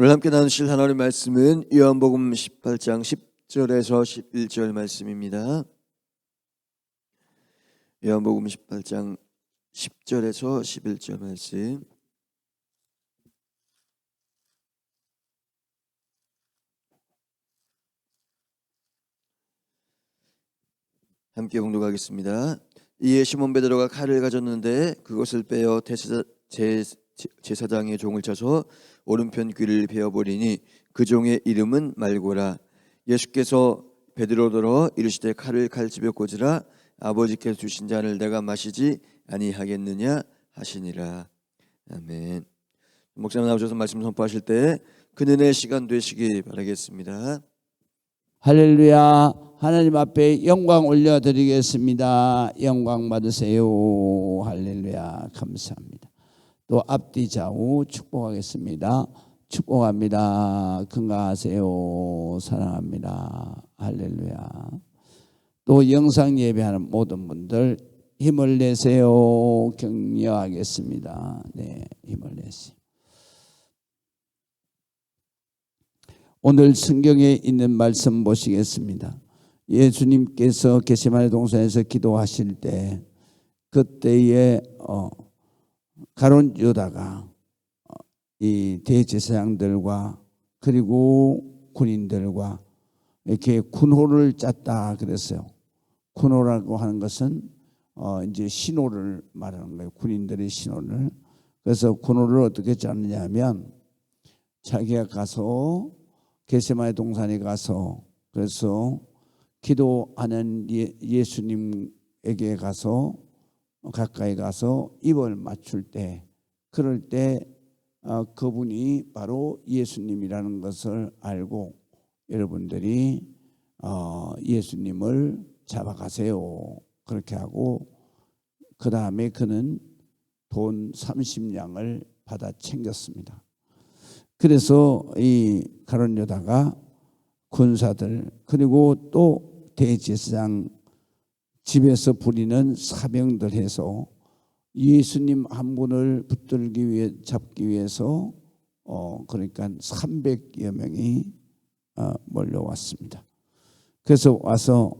오늘 함께 나누실 하나님의 말씀은 요한복음 18장 10절에서 11절 말씀입니다. 요한복음 18장 10절에서 11절 말씀. 함께 공독하겠습니다. 이에 시몬 베드로가 칼을 가졌는데 그것을 빼어 대제사, 제, 제사장의 종을 쳐서 오른편 귀를 베어버리니 그 종의 이름은 말고라. 예수께서 베드로더러 이르시되 칼을 칼집에 꽂으라 아버지께서 주신 잔을 내가 마시지 아니하겠느냐 하시니라. 아멘. 목사님 나오셔서 말씀 선포하실 때 그는의 시간 되시기 바라겠습니다. 할렐루야. 하나님 앞에 영광 올려드리겠습니다. 영광 받으세요. 할렐루야. 감사합니다. 또 앞뒤 좌우 축복하겠습니다. 축복합니다. 건강하세요. 사랑합니다. 할렐루야. 또 영상 예배하는 모든 분들 힘을 내세요. 격려하겠습니다. 네, 힘을 내세요. 오늘 성경에 있는 말씀 보시겠습니다. 예수님께서 게세마네 동산에서 기도하실 때 그때에 어, 가론 유다가 어, 이 대제사장들과 그리고 군인들과 이렇게 군호를 짰다 그랬어요. 군호라고 하는 것은 어, 이제 신호를 말하는 거예요. 군인들의 신호를. 그래서 군호를 어떻게 짰느냐면 자기가 가서 게세마의 동산에 가서 그래서 기도하는 예, 예수님에게 가서 가까이 가서 입을 맞출 때 그럴 때 어, 그분이 바로 예수님이라는 것을 알고 여러분들이 어, 예수님을 잡아가세요 그렇게 하고 그 다음에 그는 돈 30냥을 받아 챙겼습니다. 그래서 이 가론 여다가 군사들 그리고 또 대제사장 집에서 부리는 사병들 해서 예수님 한 분을 붙들기 위해 잡기 위해서 어 그러니까 300여 명이 어, 몰려왔습니다. 그래서 와서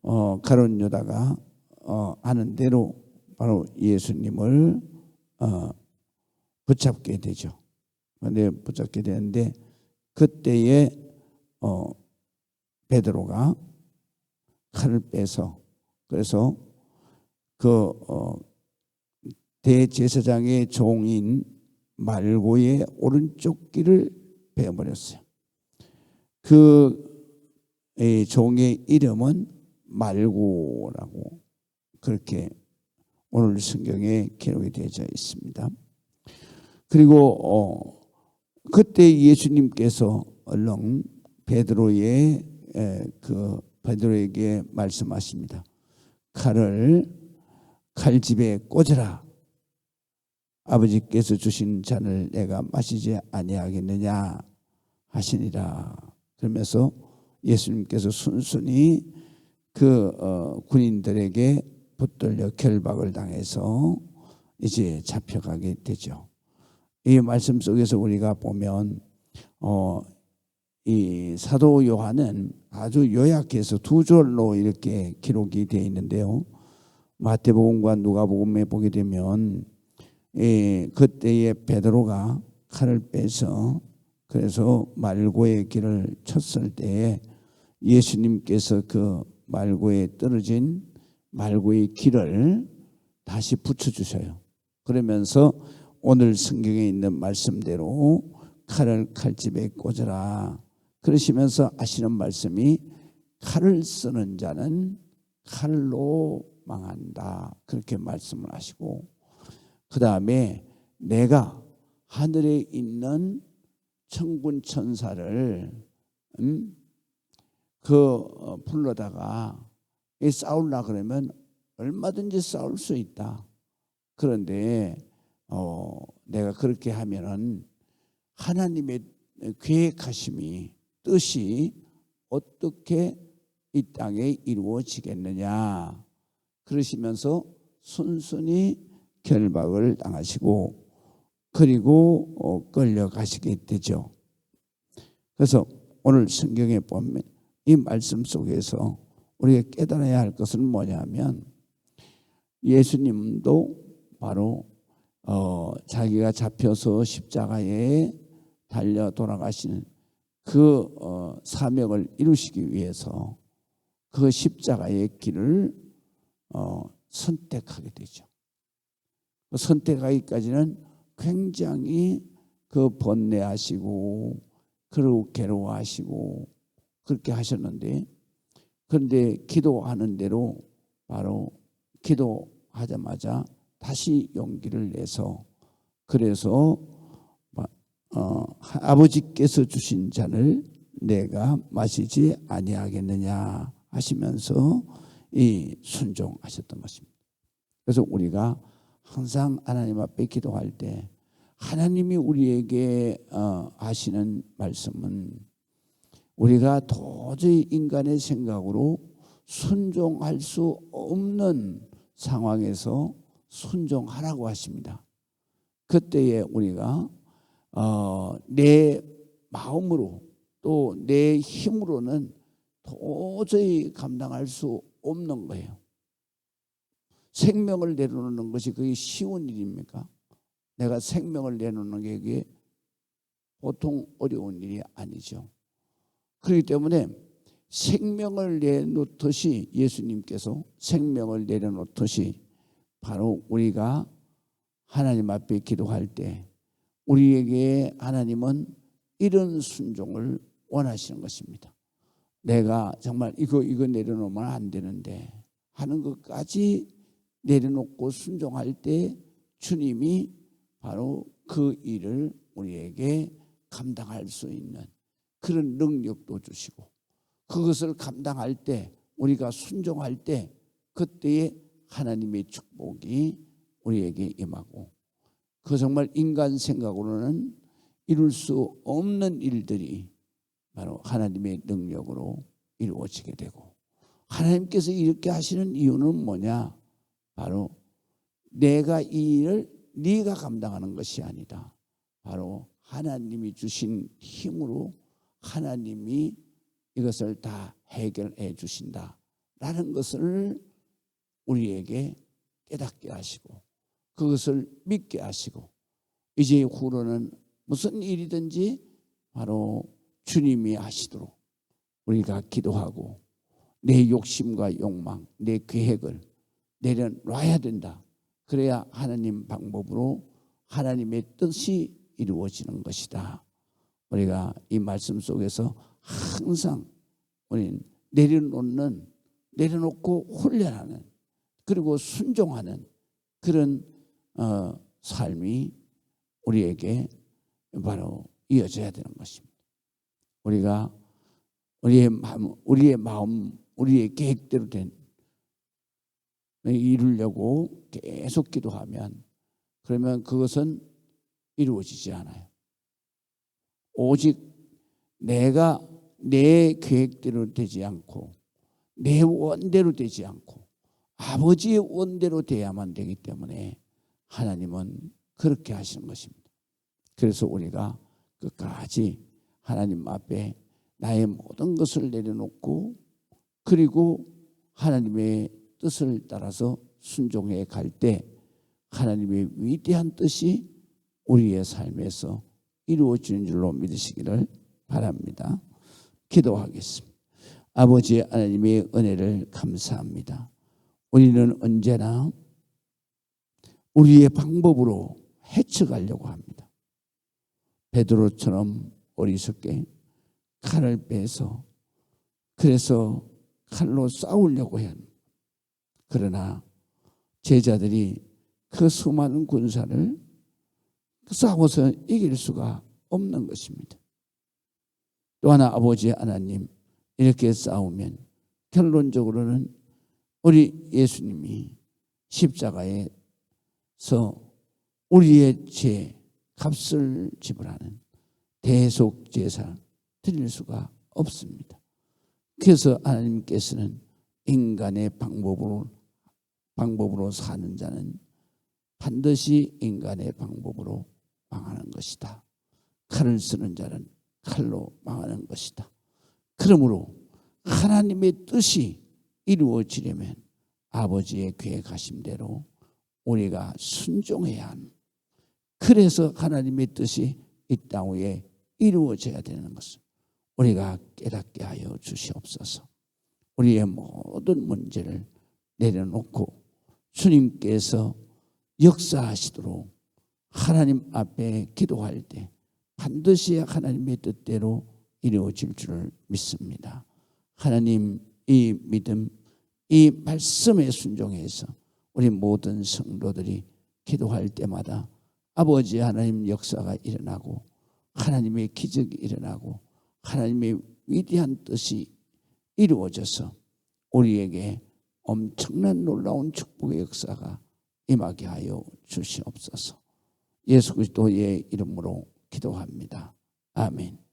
어 가론 여다가 어 하는 대로 바로 예수님을 어 붙잡게 되죠. 내 붙잡게 되는데 그때에 어 베드로가 칼을 빼서 그래서 그 어, 대제사장의 종인 말고의 오른쪽 귀를 베어버렸어요. 그 종의 이름은 말고라고 그렇게 오늘 성경에 기록이 되어 있습니다. 그리고 어, 그때 예수님께서 얼렁 베드로의 그 베드로에게 말씀하십니다. 칼을 칼집에 꽂으라. 아버지께서 주신 잔을 내가 마시지 아니하겠느냐 하시니라. 그러면서 예수님께서 순순히 그 어, 군인들에게 붙들려 결박을 당해서 이제 잡혀가게 되죠. 이 말씀 속에서 우리가 보면 어, 이 사도 요한은 아주 요약해서 두 절로 이렇게 기록이 되어 있는데요. 마태복음과 누가복음에 보게 되면 예, 그때에 베드로가 칼을 빼서 그래서 말고의 길을 쳤을 때에 예수님께서 그 말고에 떨어진 말고의 길을 다시 붙여 주셔요. 그러면서 오늘 성경에 있는 말씀대로 칼을 칼집에 꽂으라. 그러시면서 하시는 말씀이 칼을 쓰는 자는 칼로 망한다. 그렇게 말씀을 하시고 그 다음에 내가 하늘에 있는 천군 천사를 음? 그 어, 불러다가 싸울라 그러면 얼마든지 싸울 수 있다. 그런데 어, 내가 그렇게 하면은 하나님의 계획하심이 뜻이 어떻게 이 땅에 이루어지겠느냐 그러시면서 순순히 결박을 당하시고 그리고 어, 끌려가시게 되죠. 그래서 오늘 성경에 보면 이 말씀 속에서 우리가 깨달아야 할 것은 뭐냐면 예수님도 바로 어, 자기가 잡혀서 십자가에 달려 돌아가시는 그 어, 사명을 이루시기 위해서 그 십자가의 길을 어, 선택하게 되죠. 그 선택하기까지는 굉장히 그 번뇌하시고 그리고 괴로워하시고 그렇게 하셨는데 그런데 기도하는 대로 바로 기도하자마자 다시 용기를 내서 그래서 어, 아버지께서 주신 잔을 내가 마시지 아니하겠느냐 하시면서 이 순종하셨던 것입니다. 그래서 우리가 항상 하나님 앞에 기도할 때 하나님이 우리에게 어, 하시는 말씀은 우리가 도저히 인간의 생각으로 순종할 수 없는 상황에서 순종하라고 하십니다. 그때에 우리가 어, 내 마음으로 또 내 힘으로는 도저히 감당할 수 없는 거예요. 생명을 내려놓는 것이 그게 쉬운 일입니까? 내가 생명을 내놓는 게 그게 보통 어려운 일이 아니죠. 그렇기 때문에 생명을 내놓듯이 예수님께서 생명을 내려놓듯이 바로 우리가 하나님 앞에 기도할 때 우리에게 하나님은 이런 순종을 원하시는 것입니다. 내가 정말 이거 이거 내려놓으면 안 되는데 하는 것까지 내려놓고 순종할 때 주님이 바로 그 일을 우리에게 감당할 수 있는 그런 능력도 주시고 그것을 감당할 때 우리가 순종할 때 그때에 하나님의 축복이 우리에게 임하고 그 정말 인간 생각으로는 이룰 수 없는 일들이 바로 하나님의 능력으로 이루어지게 되고 하나님께서 이렇게 하시는 이유는 뭐냐? 바로 내가 이 일을 네가 감당하는 것이 아니다. 바로 하나님이 주신 힘으로 하나님이 이것을 다 해결해 주신다라는 것을 우리에게 깨닫게 하시고 그것을 믿게 하시고 이제 후로는 무슨 일이든지 바로 주님이 하시도록 우리가 기도하고 내 욕심과 욕망, 내 계획을 내려놔야 된다. 그래야 하나님 방법으로 하나님의 뜻이 이루어지는 것이다. 우리가 이 말씀 속에서 항상 우리는 내려놓는 내려놓고 훈련하는 그리고 순종하는 그런 어, 삶이 우리에게 바로 이어져야 되는 것입니다. 우리가 우리의 마음, 우리의 마음, 우리의 계획대로 된 이루려고 계속 기도하면 그러면 그것은 이루어지지 않아요. 오직 내가 내 계획대로 되지 않고 내 원대로 되지 않고 아버지의 원대로 돼야만 되기 때문에 하나님은 그렇게 하시는 것입니다. 그래서 우리가 끝까지 하나님 앞에 나의 모든 것을 내려놓고 그리고 하나님의 뜻을 따라서 순종해 갈 때 하나님의 위대한 뜻이 우리의 삶에서 이루어지는 줄로 믿으시기를 바랍니다. 기도하겠습니다. 아버지 하나님의 은혜를 감사합니다. 우리는 언제나 우리의 방법으로 해쳐가려고 합니다. 베드로처럼 어리석게 칼을 빼서 그래서 칼로 싸우려고 해요. 그러나 제자들이 그 수많은 군사를 싸워서 이길 수가 없는 것입니다. 또 하나 아버지 하나님 이렇게 싸우면 결론적으로는 우리 예수님이 십자가에 서 우리의 죄 값을 지불하는 대속 제사 드릴 수가 없습니다. 그래서 하나님께서는 인간의 방법으로 방법으로 사는 자는 반드시 인간의 방법으로 망하는 것이다. 칼을 쓰는 자는 칼로 망하는 것이다. 그러므로 하나님의 뜻이 이루어지려면 아버지의 계획하심대로 우리가 순종해야 하는 그래서 하나님의 뜻이 이 땅 위에 이루어져야 되는 것을 우리가 깨닫게 하여 주시옵소서. 우리의 모든 문제를 내려놓고 주님께서 역사하시도록 하나님 앞에 기도할 때 반드시 하나님의 뜻대로 이루어질 줄을 믿습니다. 하나님 이 믿음, 이 말씀에 순종해서 우리 모든 성도들이 기도할 때마다 아버지 하나님 역사가 일어나고 하나님의 기적이 일어나고 하나님의 위대한 뜻이 이루어져서 우리에게 엄청난 놀라운 축복의 역사가 임하게 하여 주시옵소서. 예수 그리스도의 이름으로 기도합니다. 아멘.